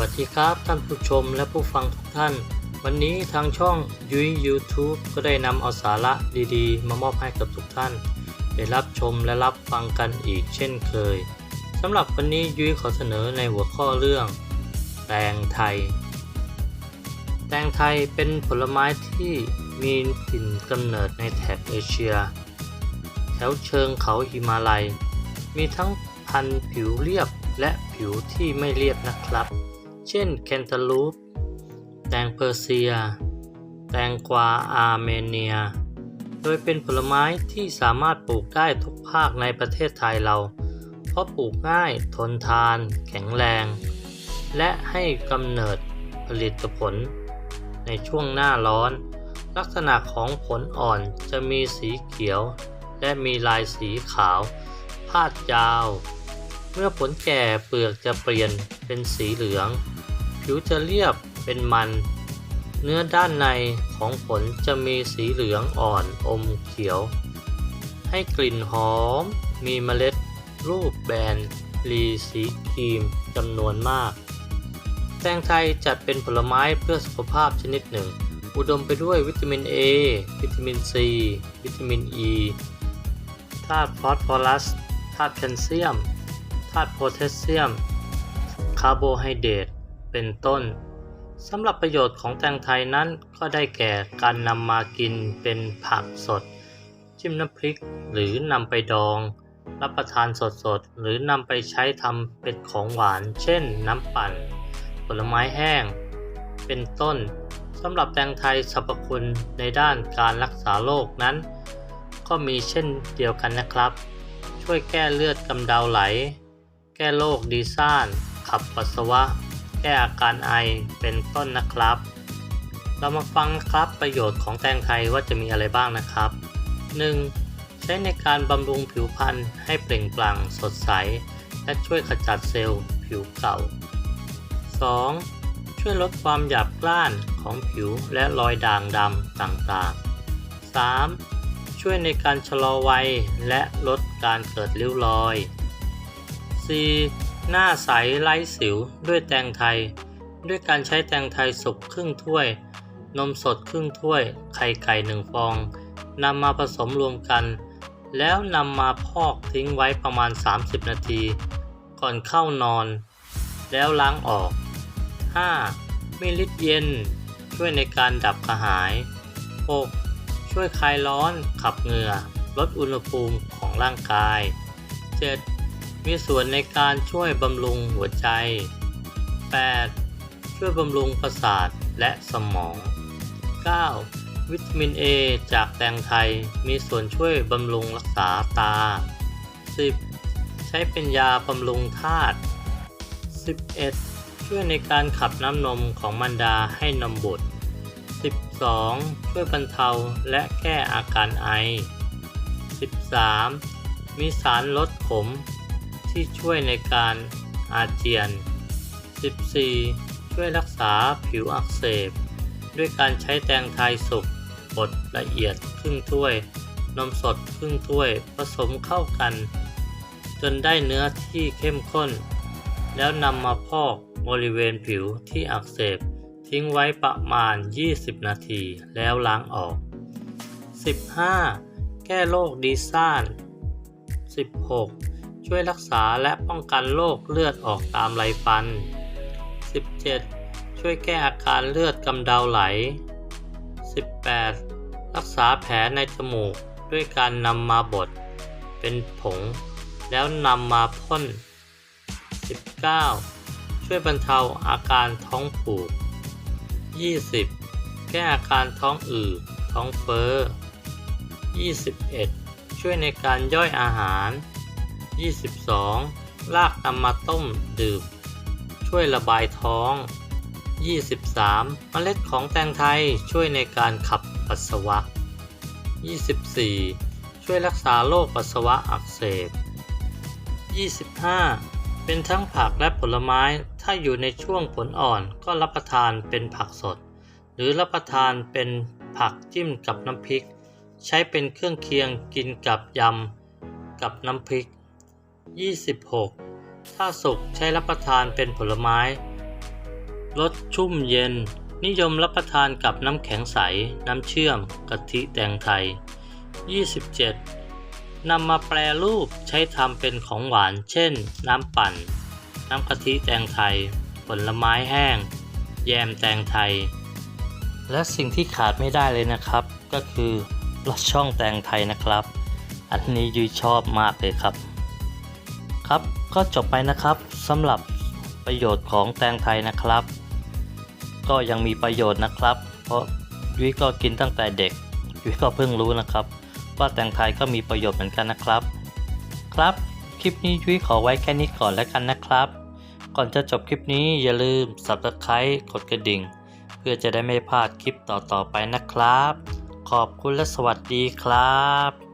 วัสดีครับท่านผู้ชมและผู้ฟังทุกท่าน วันนี้ทางช่องยุ้ย YouTube ก็ได้นำเอาสาระดีๆ มามอบให้กับทุกท่าน ได้รับชมและรับฟังกันอีกเช่นเคยสำหรับวันนี้ยุ้ยขอเสนอในหัวข้อเรื่อง แตงไทย แตงไทยเป็นผลไม้ที่มีถิ่นกำเนิดในแถบเอเชีย แถวเชิงเขาหิมาลัย มีทั้งพันธุ์ผิวเรียบและผิวที่ไม่เรียบนะครับ เช่นแคนตาลูป แตงเปอร์เซีย แตงกวาอาร์เมเนีย โดยเป็นผลไม้ที่สามารถปลูกได้ทุกภาคในประเทศไทยเรา เพราะปลูกง่าย ทนทาน แข็งแรง และให้กำเนิดผลิตผล ในช่วงหน้าร้อน ลักษณะของผลอ่อนจะมีสีเขียว และมีลายสีขาว พาดยาว เมื่อผลแก่เปลือกจะเปลี่ยนเป็นสีเหลือง ผิวจะเรียบเป็นมัน เนื้อด้านในของผลจะมีสีเหลืองอ่อนอมเขียว ให้กลิ่นหอม มีเมล็ด รูปแบนรีสีครีมจำนวนมาก แตงไทยจัดเป็นผลไม้เพื่อสุขภาพชนิดหนึ่ง อุดมไปด้วยวิตามิน A วิตามิน C วิตามิน E ธาตุฟอสฟอรัส ธาตุแคลเซียม ธาตุโพแทสเซียม คาร์โบไฮเดรต เป็นต้นสำหรับประโยชน์ของแตงไทยนั้นก็ได้แก่การนำมากินเป็นผักสด จิ้มน้ำพริกหรือนำไปดอง รับประทานสดๆ หรือนำไปใช้ทำเป็นของหวาน เช่นน้ำปั่น ผลไม้แห้ง เป็นต้นสำหรับแตงไทยสรรพคุณในด้านการรักษาโรคนั้น ก็มีเช่นเดียวกันนะครับ ช่วยแก้เลือดกำเดาไหล แก้โรคดีซ่าน ขับปัสสาวะ ก้อาการไอเป็นต้นนะครับ เรามาฟังนะครับประโยชน์ของแตงไทยว่าจะมีอะไรบ้างนะครับ 1. ใช้ในการบำรุงผิวพรรณให้เปล่งปลั่งสดใส และช่วยขจัดเซลล์ผิวเก่า 2. ช่วยลดความหยาบกร้านของผิวและรอยด่างดำต่างๆ 3. ช่วยในการชะลอวัยและลดการเกิดริ้วรอย 4. หน้าใสไร้สิวด้วยแตงไทย ด้วยการใช้แตงไทยสุกครึ่งถ้วย นมสดครึ่งถ้วย ไข่ไก่หนึ่งฟองนำมาผสมรวมกัน แล้วนำมาพอกทิ้งไว้ประมาณ 30 นาที ก่อนเข้านอน แล้วล้างออก 5. มีฤทธิ์เย็น ช่วยในการดับกระหาย 6. ช่วยคลายร้อนขับเหงื่อลดอุณหภูมิของร่างกาย 7. มีส่วนในการช่วยบำรุงหัวใจ 8. ช่วยบำรุงประสาทและสมอง 9. วิตามิน A จากแตงไทยมีส่วนช่วยบำรุงรักษาตา 10. ใช้เป็นยาบำรุงธาตุ 11. ช่วยในการขับน้ำนมของมารดาให้นมบุตร 12. ช่วยบรรเทาและแก้อาการไอ 13. มีสารลดขม ที่ช่วยในการอาเจียน 14. ช่วยรักษาผิวอักเสบ ด้วยการใช้แตงไทยสุกบดละเอียดครึ่งถ้วย นมสดครึ่งถ้วย ผสมเข้ากัน จนได้เนื้อที่เข้มข้น แล้วนำมาพอกบริเวณผิวที่อักเสบ ทิ้งไว้ประมาณ 20 นาทีแล้วล้างออก 15. แก้โรคดีซ่าน 16. ช่วยรักษาและป้องกันโรคเลือดออกตามไรฟัน 17. ช่วยแก้อาการเลือดกำเดาไหล 18. รักษาแผลในจมูกด้วยการนำมาบดเป็นผง แล้วนำมาพ่น 19. ช่วยบรรเทาอาการท้องผูก 20. แก้อาการท้องอืดท้องเฟ้อ 21. ช่วยในการย่อยอาหาร 22. รากนำมาต้มดื่ม ช่วยระบายท้อง 23. เมล็ดของแตงไทยช่วยในการขับปัสสาวะ 24. ช่วยรักษาโรคปัสสาวะอักเสบ 25. เป็นทั้งผักและผลไม้ ถ้าอยู่ในช่วงผลอ่อนก็รับประทานเป็นผักสด หรือรับประทานเป็นผักจิ้มกับน้ำพริก ใช้เป็นเครื่องเคียงกินกับยำ กับน้ำพริก 26. ถ้าสุกใช้รับประทานเป็นผลไม้ รสชุ่มเย็น นิยมรับประทานกับน้ำแข็งใส น้ำเชื่อม กะทิแตงไทย 27. นำมาแปรรูปใช้ทำเป็นของหวาน เช่น น้ำปั่น น้ำกะทิแตงไทย ผลไม้แห้ง แยมแตงไทย และสิ่งที่ขาดไม่ได้เลยนะครับ ก็คือลอดช่องแตงไทยนะครับ อันนี้ยุ้ยชอบมากเลยครับ ครับก็จบไปนะครับสำหรับประโยชน์ของแตงไทยนะครับ ก็ยังมีประโยชน์นะครับ เพราะยุ้ยก็กินตั้งแต่เด็กยุ้ยก็เพิ่งรู้นะครับ ว่าแตงไทยก็มีประโยชน์เหมือนกันนะครับ ครับคลิปนี้ยุ้ยขอไว้แค่นี้ก่อนแล้วกันนะครับ ก่อนจะจบคลิปนี้อย่าลืม subscribe กดกระดิ่ง เพื่อจะได้ไม่พลาดคลิปต่อๆไปนะครับ ขอบคุณและสวัสดีครับ